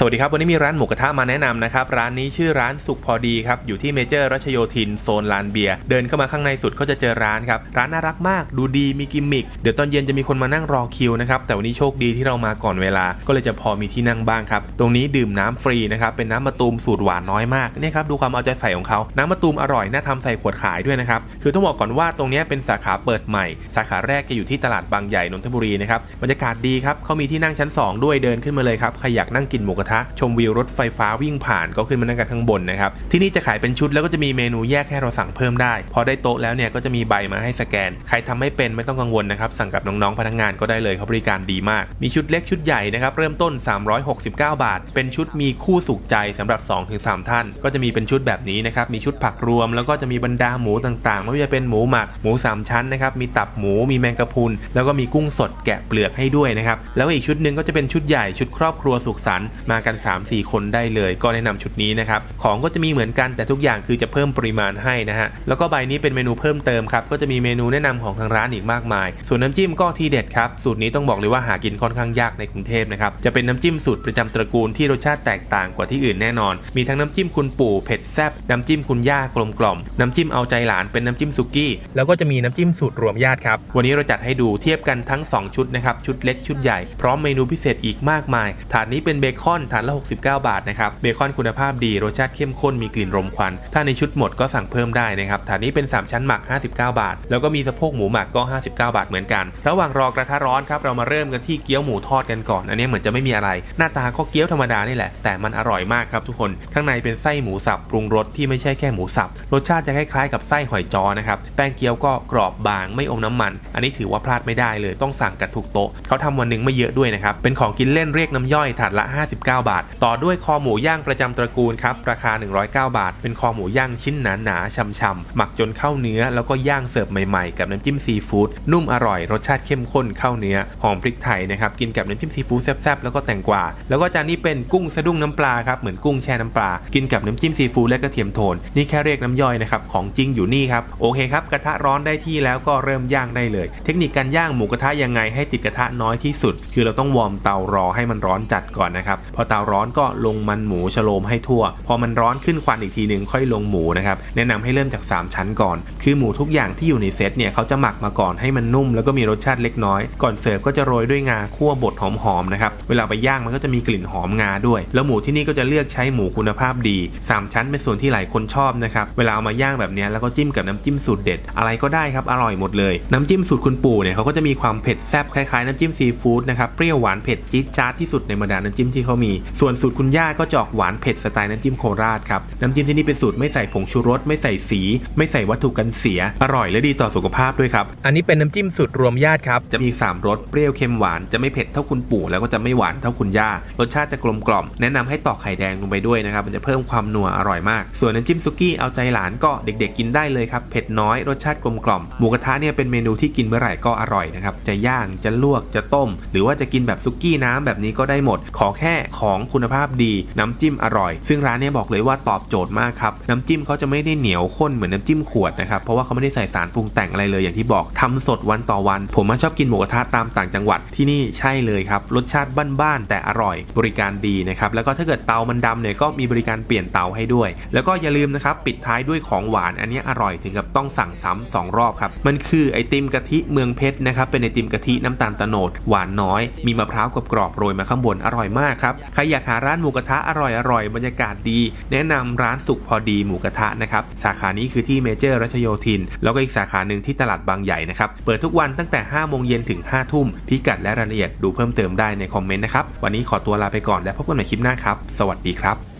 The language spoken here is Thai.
สวัสดีครับ วันนี้มีร้านหมูกระทะมาแนะนำนะครับ ร้านนี้ชื่อร้านสุขพอดีครับ อยู่ที่เมเจอร์รัชโยธินโซนลานเบียร์เดินเข้ามาข้างในสุดก็จะเจอร้านครับ ร้านน่ารักมากดูดีมีกิมมิคเดี๋ยวตอนเย็นจะมีคนมานั่งรอคิวนะครับ แต่วันนี้โชคดีที่เรามาก่อนเวลา ก็เลยจะพอมีที่นั่งบ้างครับ ตรงนี้ดื่มน้ำฟรีนะครับ เป็นน้ำมะตูมสูตรหวานน้อยมากเนี่ยครับดูความเอาใจใส่ของเขาน้ำมะตูมอร่อยน่าทำใส่ขวดขายด้วยนะครับคือต้องบอกก่อนว่าตรงนี้เป็นสาขาเปิดใหม่ สาขาแรกจะอยู่ที่ตลาดบางใหญ่นนทบุรีนะครับบรรยากาศดีครับเขามีที่นั่งชั้น 2 ด้วยเดินขึ้นมาเลยครับใครอยากนั่งกินหมูกระทะ ชมวิวรถไฟฟ้าวิ่งผ่านก็ขึ้นมานั่งกันข้างบนนะครับ ที่นี่จะขายเป็นชุดแล้วก็จะมีเมนูแยกให้เราสั่งเพิ่มได้ พอได้โต๊ะแล้วเนี่ยก็จะมีใบมาให้สแกน ใครทำไม่เป็นไม่ต้องกังวลนะครับ สั่งกับน้องๆพนักงานก็ได้เลยเขาบริการดีมาก มีชุดเล็กชุดใหญ่นะครับ เริ่มต้น 369 บาท เป็นชุดมีคู่สุขใจสำหรับ 2-3 ท่าน ก็จะมีเป็นชุดแบบนี้นะครับ มีชุดผักรวม แล้วก็จะมีบรรดาหมูต่างๆไม่ว่าจะเป็นหมูหมัก หมูสามชั้นนะครับ มีตับหมู มีแมงกะพรุน แล้วก็มีกุ้งสดแกะเปลือกให้ด้วยนะครับ แล้วอีกชุดหนึ่งก็จะเป็นชุดใหญ่ชุดครอบครัวสุขสันต์มากัน 3-4 คนได้เลย ก็แนะนำชุดนี้นะครับของก็จะมีเหมือนกันแต่ทุกอย่างคือจะเพิ่มปริมาณให้นะฮะแล้วก็ใบนี้เป็นเมนูเพิ่มเติมครับก็จะมีเมนูแนะนำของทางร้านอีกมากมาย ส่วนน้ำจิ้มก็ทีเด็ดครับสูตรนี้ต้องบอกเลยว่าหากินค่อนข้างยากในกรุงเทพนะครับจะเป็นน้ำจิ้มสูตรประจำตระกูลที่รสชาติแตกต่างกว่าที่อื่นแน่นอน มีทั้งน้ำจิ้มคุณปู่เผ็ดแซ่บน้ำจิ้มคุณย่ากลมกล่อมน้ำจิ้มเอาใจหลานเป็นน้ำจิ้มสุกี้แล้วก็จะมีน้ำจิ้มสูตรรวมญาติครับวันนี้เราจัดให้ดูเทียบกันทั้ง 2 ชุดนะครับชุดเล็กชุดใหญ่พร้อมเมนูพิเศษอีกมากมาย ถาดนี้เป็นเบคอนถาดละ 69 บาทนะครับเบคอนคุณภาพดีรสชาติเข้มข้นมีกลิ่นรมควัน ถ้าในชุดหมดก็สั่งเพิ่มได้นะครับถาดนี้เป็น 3 ชั้นหมัก 59 บาท แล้วก็มีสะโพกหมูหมักก็ 59 บาทเหมือนกัน ระหว่างรอกระทะร้อนครับเรามาเริ่มกันที่เกี๊ยวหมูทอดกันก่อน อันนี้เหมือนจะไม่มีอะไร หน้าตาก็เกี๊ยวธรรมดานี่แหละ แต่มันอร่อยมากครับทุกคนข้างในเป็นไส้หมูสับปรุงรสที่ไม่ใช่แค่หมูสับรสชาติจะคล้ายๆกับไส้หอยจอนะครับแป้งเกี๊ยวก็กรอบบางไม่อมน้ำมัน อันนี้ถือว่าพลาดไม่ได้เลยต้องสั่งกันทุกโต๊ะเขาทำวันหนึ่งไม่เยอะด้วยนะครับเป็นของกินเล่นเรียกน้ำย่อยถาดละ 59บาท ต่อด้วยคอหมูย่างประจำตระกูลครับราคา 109 บาท เป็นคอหมูย่างชิ้นหนาๆช่ำๆหมักจนเข้าเนื้อแล้วก็ย่างเสิร์ฟใหม่ๆ กับน้ำจิ้มซีฟู้ดนุ่มอร่อยรสชาติเข้มข้นเข้าเนื้อหอมพริกไทยนะครับกินกับน้ำจิ้มซีฟู้ดแซ่บๆแล้วก็แตงกวาแล้วก็จานนี้เป็นกุ้งสะดุ้งน้ำปลาครับเหมือนกุ้งแช่น้ำปลา กินกับน้ำจิ้มซีฟู้ดและกระเทียมโทน นี่แค่เรียกน้ำย่อยนะครับของจริงอยู่นี่ครับโอเคครับกระทะร้อนได้ที่แล้วก็เริ่มย่างได้เลย เทคนิคการย่างหมูกระทะยังไงให้ติดกระทะน้อยที่สุด คือเราต้องวอร์มเตารอให้มันร้อนจัดก่อนนะครับพอเตาร้อนก็ลงมันหมูชโลมให้ทั่ว พอมันร้อนขึ้นควันอีกทีหนึ่งค่อยลงหมูนะครับแนะนำให้เริ่มจาก 3 ชั้นก่อน คือหมูทุกอย่างที่อยู่ในเซตเนี่ยเขาจะหมักมาก่อนให้มันนุ่มแล้วก็มีรสชาติเล็กน้อย ก่อนเสิร์ฟก็จะโรยด้วยงาคั่วบดหอมๆนะครับเวลาไปย่างมันก็จะมีกลิ่นหอมงาด้วย แล้วหมูที่นี่ก็จะเลือกใช้หมูคุณภาพดี 3 ชั้นเป็นส่วนที่หลายคนชอบนะครับเวลาเอามาย่างแบบนี้แล้วก็จิ้มกับน้ำจิ้มสูตรเด็ด อะไรก็ได้ครับอร่อยหมดเลย น้ำจิ้มสูตรคุณปู่เนี่ยเขาก็จะมีความเผ็ดแซ่บคล้ายๆน้ำจิ้มซีฟู้ดนะครับเปรี้ยวหวานเผ็ดจี๊ดจ๊าดที่สุดในบรรดาน้ำจิ้มที่เขามีส่วนสูตรคุณย่าก็จะออกหวานเผ็ดสไตล์น้ำจิ้มโคราชครับน้ำจิ้มที่นี่เป็นสูตรไม่ใส่ผงชูรสไม่ใส่สี ไม่ใส่วัตถุกันเสีย อร่อยและดีต่อสุขภาพด้วยครับอันนี้เป็นน้ำจิ้มสูตรรวมญาติครับจะมีสามรสเปรี้ยวเค็มหวานจะไม่เผ็ดเท่าคุณปู่แล้วก็จะไม่หวานเท่าคุณย่ารสชาติจะกลมกล่อมแนะนำให้ตอกไข่แดงลงไปด้วยนะครับมันจะเพิ่มความนัวอร่อยมาก ส่วนน้ำจิ้มซุกี้เอาใจหลานก็เด็ก ๆ กินได้เลยครับเผ็ดน้อยรสชาติกลมกล่อมหมูกระทะเนี่ยเป็นเมนูที่กินเมื่อไหร่ก็อร่อยนะครับจะย่างจะลวกจะต้ม หรือว่าจะกินแบบซุกี้น้ำแบบนี้ก็ได้หมด ขอแค่ขของคุณภาพดี น้ำจิ้มอร่อย ซึ่งร้านนี้บอกเลยว่าตอบโจทย์มากครับ น้ำจิ้มเขาจะไม่ได้เหนียวข้นเหมือนน้ำจิ้มขวดนะครับ เพราะว่าเขาไม่ได้ใส่สารปรุงแต่งอะไรเลยอย่างที่บอกทำสดวันต่อวัน ผมมาชอบกินหมูกระทะตามต่างจังหวัดที่นี่ใช่เลยครับ รสชาติบ้านๆแต่อร่อย บริการดีนะครับ แล้วก็ถ้าเกิดเตามันดำเนี่ยก็มีบริการเปลี่ยนเตาให้ด้วย แล้วก็อย่าลืมนะครับปิดท้ายด้วยของหวานอันนี้อร่อยถึงกับต้องสั่งซ้ำสองรอบครับมันคือไอติมกะทิเมืองเพชรนะครับเป็นไอติมกะทิน้ำตาลตะโนดหวานน้อย มีมะพร้าวกรอบๆโรยมาข้างบนอร่อยมากครับใครอยากหาร้านหมูกระทะอร่อยๆบรรยากาศดี แนะนำร้านสุขพอดีหมูกระทะนะครับสาขานี้คือที่เมเจอร์รัชโยธิน แล้วก็อีกสาขาหนึ่งที่ตลาดบางใหญ่นะครับเปิดทุกวันตั้งแต่5โมงเย็นถึง5ทุ่มพิกัดและรายละเอียดดูเพิ่มเติมได้ในคอมเมนต์นะครับวันนี้ขอตัวลาไปก่อนและพบกันใหม่คลิปหน้าครับ สวัสดีครับ